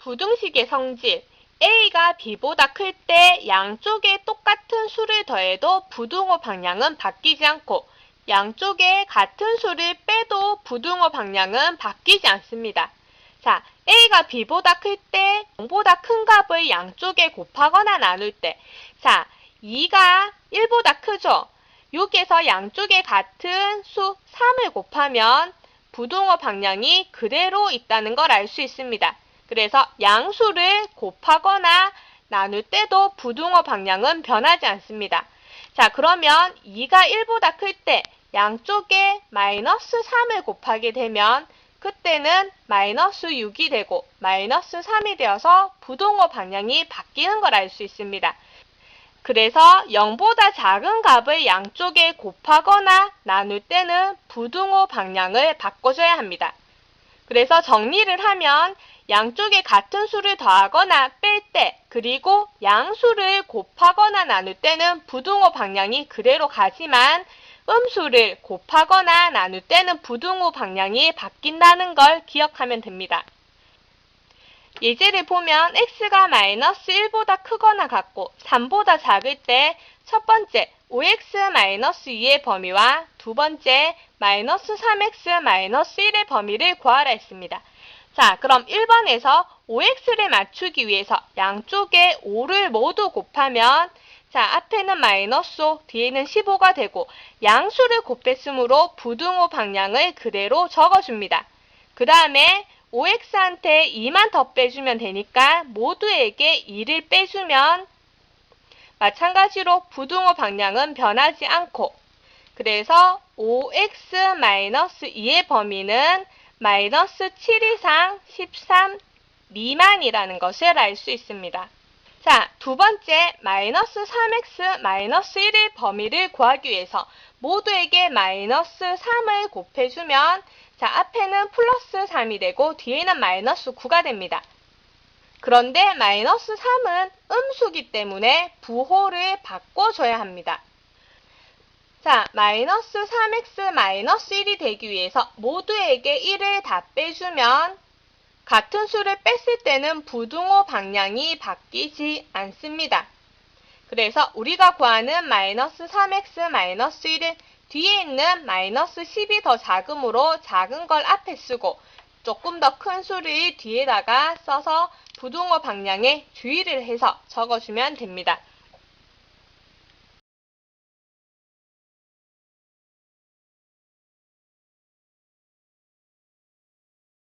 부등식의 성질 a가 b보다 클 때 양쪽에 똑같은 수를 더해도 부등호 방향은 바뀌지 않고 양쪽에 같은 수를 빼도 부등호 방향은 바뀌지 않습니다. 자, a가 b보다 클 때 0보다 큰 값을 양쪽에 곱하거나 나눌 때 자, 2가 1보다 크죠? 여기에서 양쪽에 같은 수 3을 곱하면 부등호 방향이 그대로 있다는 걸 알 수 있습니다. 그래서 양수를 곱하거나 나눌 때도 부등호 방향은 변하지 않습니다. 자, 그러면 2가 1보다 클 때 양쪽에 마이너스 3을 곱하게 되면 그때는 마이너스 6이 되고 마이너스 3이 되어서 부등호 방향이 바뀌는 걸 알 수 있습니다. 그래서 0보다 작은 값을 양쪽에 곱하거나 나눌 때는 부등호 방향을 바꿔줘야 합니다. 그래서 정리를 하면 양쪽에 같은 수를 더하거나 뺄 때, 그리고 양수를 곱하거나 나눌 때는 부등호 방향이 그대로 가지만 음수를 곱하거나 나눌 때는 부등호 방향이 바뀐다는 걸 기억하면 됩니다. 예제를 보면 x가 마이너스 1보다 크거나 같고 3보다 작을 때 첫 번째 5x-2의 범위와 두 번째 마이너스 3x-1의 범위를 구하라 했습니다. 자, 그럼 1번에서 5x를 맞추기 위해서 양쪽에 5를 모두 곱하면 자, 앞에는 마이너스 5, 뒤에는 15가 되고 양수를 곱했으므로 부등호 방향을 그대로 적어줍니다. 그 다음에 5x한테 2만 더 빼주면 되니까 모두에게 2를 빼주면 마찬가지로 부등호 방향은 변하지 않고 그래서 5x-2의 범위는 마이너스 7 이상 13 미만이라는 것을 알 수 있습니다. 자, 두 번째 마이너스 3x 마이너스 1의 범위를 구하기 위해서 모두에게 마이너스 3을 곱해주면 자, 앞에는 플러스 3이 되고 뒤에는 마이너스 9가 됩니다. 그런데 마이너스 3은 음수기 때문에 부호를 바꿔줘야 합니다. 자, 마이너스 3x 마이너스 1이 되기 위해서 모두에게 1을 다 빼주면 같은 수를 뺐을 때는 부등호 방향이 바뀌지 않습니다. 그래서 우리가 구하는 마이너스 3x 마이너스 1은 뒤에 있는 마이너스 10이 더 작으므로 작은 걸 앞에 쓰고 조금 더 큰 수를 뒤에다가 써서 부등호 방향에 주의를 해서 적어주면 됩니다.